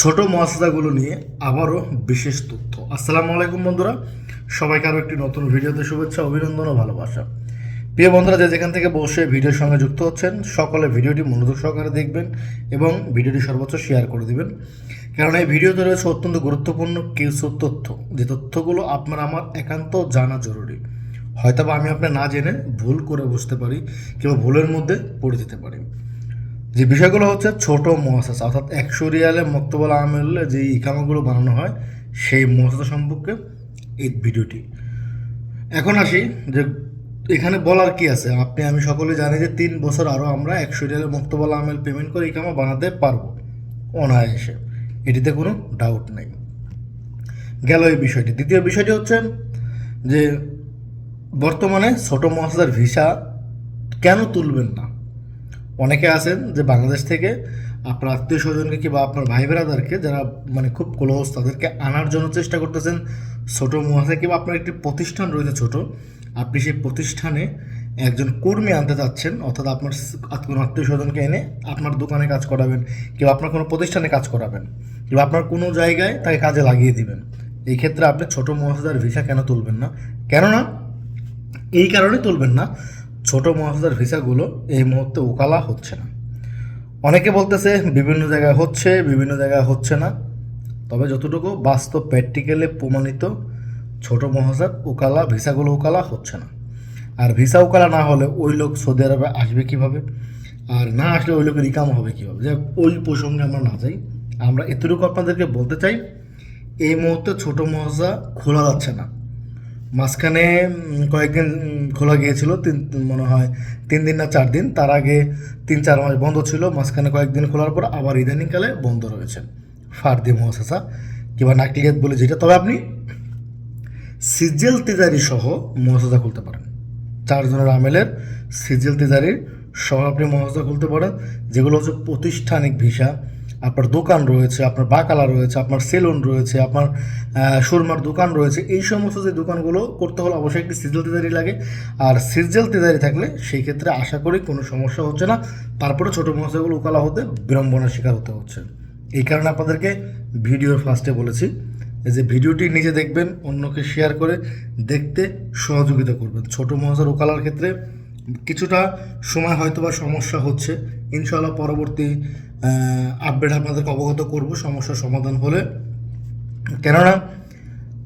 ছোট মহাসাদাগুলো নিয়ে আবারও বিশেষ তথ্য। আসসালামু আলাইকুম বন্ধুরা। সবাইকে আরও একটি নতুন ভিডিওতে শুভেচ্ছা, অভিনন্দন ও ভালোবাসা। প্রিয় বন্ধুরা, যে যেখান থেকে বসে ভিডিওর সঙ্গে যুক্ত হচ্ছেন, সকলে ভিডিওটি মনোযোগ সহকারে দেখবেন এবং ভিডিওটি সর্বোচ্চ শেয়ার করে দিবেন। কারণ এই ভিডিওতে রয়েছে অত্যন্ত গুরুত্বপূর্ণ কিছু তথ্য। যে তথ্যগুলো আপনার আমার একান্ত জানা জরুরি। হয়তো আমি আপনার না জেনে ভুল করে বুঝতে পারি কিংবা ভুলের মধ্যে পড়ে যেতে পারি। যে বিষয়গুলো হচ্ছে ছোট মহাসাস, অর্থাৎ একশো রিয়ালে মক্তবল আমেলে যে ইকামাগুলো বানানো হয়, সেই মহাসাসা সম্পর্কে এই ভিডিওটি। এখন আসি যে এখানে বলার কি আছে? আপনি, আমি সকলে জানি যে তিন বছর আরও আমরা একশো রিয়ালে মক্তবল আমেল পেমেন্ট করে ইকামা বানাতে পারব। অনায়াসে। এটিতে কোনো ডাউট নেই। গেল এই বিষয়টি। দ্বিতীয় বিষয়টি হচ্ছে যে বর্তমানে ছোট মহাসার ভিসা কেন তুলবেন না? অনেকে আছেন যে বাংলাদেশ থেকে আপনার আত্মীয় স্বজনকে কিংবা আপনার ভাই বেড়াদারকে যারা মানে খুব ক্লোজ তাদেরকে আনার জন্য চেষ্টা করতেছেন ছোটো মহাশয় কিংবা আপনার একটি প্রতিষ্ঠান রয়েছে ছোট, আপনি সেই প্রতিষ্ঠানে একজন কর্মী আনতে চাচ্ছেন অর্থাৎ আপনার কোনো আত্মীয় স্বজনকে এনে আপনার দোকানে কাজ করাবেন কিংবা আপনার কোনো প্রতিষ্ঠানে কাজ করাবেন কিংবা আপনার কোনো জায়গায় তাকে কাজে লাগিয়ে দিবেন। এই ক্ষেত্রে আপনি ছোটো মহাশয়ের ভিসা কেন তুলবেন না? কেননা এই কারণে তুলবেন না ছোট মহাসাদার ভিসাগুলো এই মুহূর্তে ওকালা হচ্ছে না। অনেকে বলতেছে বিভিন্ন জায়গায় হচ্ছে, বিভিন্ন জায়গায় হচ্ছে না। তবে যতটুকু বাস্তব প্র্যাকটিক্যালে প্রমাণিত, ছোট মহাসাদ ওকালা ভিসাগুলো ওকালা হচ্ছে না। আর ভিসা ওকালা না হলে ওই লোক সৌদি আরবে আসবে কীভাবে? আর না আসলে ওই লোকের ইকাম হবে কীভাবে? যে ওই প্রসঙ্গে আমরা না যাই। আমরা এতটুকু আপনাদেরকে বলতে চাই, এই মুহূর্তে ছোট মহাজা খোলা যাচ্ছে না। মাঝখানে কয়েকদিন খোলা গিয়েছিল, তিন, মনে হয় তিন দিন না চার দিন। তার আগে তিন, চার মাস বন্ধ ছিল। মাঝখানে কয়েকদিন খোলার পর আবার ইদানিংকালে বন্ধ রয়েছে। ফার্দি মহাসাসা, কিংবা নাকলিয়াত বলে যেটা। তবে আপনি সিজেল তেজারি সহ মহাসাসা খুলতে পারেন। চারজনের আমেলের সিজেল তেজারির সহ আপনি মহাসাসা খুলতে পারেন, যেগুলো হচ্ছে প্রতিষ্ঠানিক ভিসা আপনার দোকান রয়েছে, আপনার বাকালা রয়েছে, আপনার সেলুন রয়েছে, আপনার সুরমার দোকান রয়েছে, এই সমস্ত যে দোকানগুলো করতে হলে অবশ্যই একটি সিজল তেজারি লাগে। আর সিজল তেজারি থাকলে সেই ক্ষেত্রে আশা করি কোনো সমস্যা হচ্ছে না। তারপরে ছোটো মহাশয়গুলো উকালা হতে বিড়ম্বনার শিকার হতে হচ্ছে। এই কারণে আপনাদেরকে ভিডিওর ফার্স্টে বলেছি যে ভিডিওটি নিজে দেখবেন, অন্যকে শেয়ার করে দেখতে সহযোগিতা করবেন। ছোট মহাজার ওকালার ক্ষেত্রে কিছুটা সময় হয়তো বা সমস্যা হচ্ছে। ইনশাআল্লাহ পরবর্তী আপডেট আপনাদেরকে অবগত করব সমস্যার সমাধান হলে। কেননা,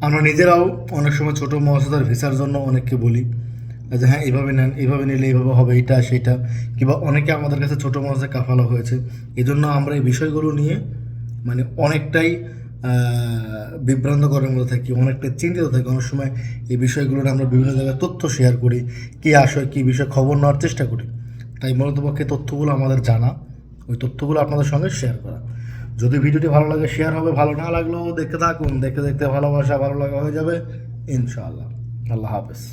আমরা নিজেরাও অনেক সময় ছোট মহাসাদার ভিসার জন্য অনেককে বলি যে হ্যাঁ এইভাবে নেন, এইভাবে নিলে এইভাবে হবে এটা সেটা কিংবা অনেকে আমাদের কাছে ছোটো মহাজে কাফালা হয়েছে। এই জন্য আমরা এই বিষয়গুলো নিয়ে মানে অনেকটাই বিভ্রান্তকরের মধ্যে থাকি, অনেকটা চিন্তিত থাকি। অনেক সময় এই বিষয়গুলোর আমরা বিভিন্ন জায়গায় তথ্য শেয়ার করি, কী আসয় কী বিষয় খবর নেওয়ার চেষ্টা করি। তাই মূলত পক্ষে তথ্যগুলো আমাদের জানা, ওই তথ্যগুলো আপনাদের সঙ্গে শেয়ার করা। যদি ভিডিওটি ভালো লাগে শেয়ার হবে, ভালো না লাগলেও দেখতে থাকুন। দেখতে দেখতে ভালোবাসা, ভালো লাগা হয়ে যাবে, ইনশাআল্লাহ। আল্লাহ হাফেজ।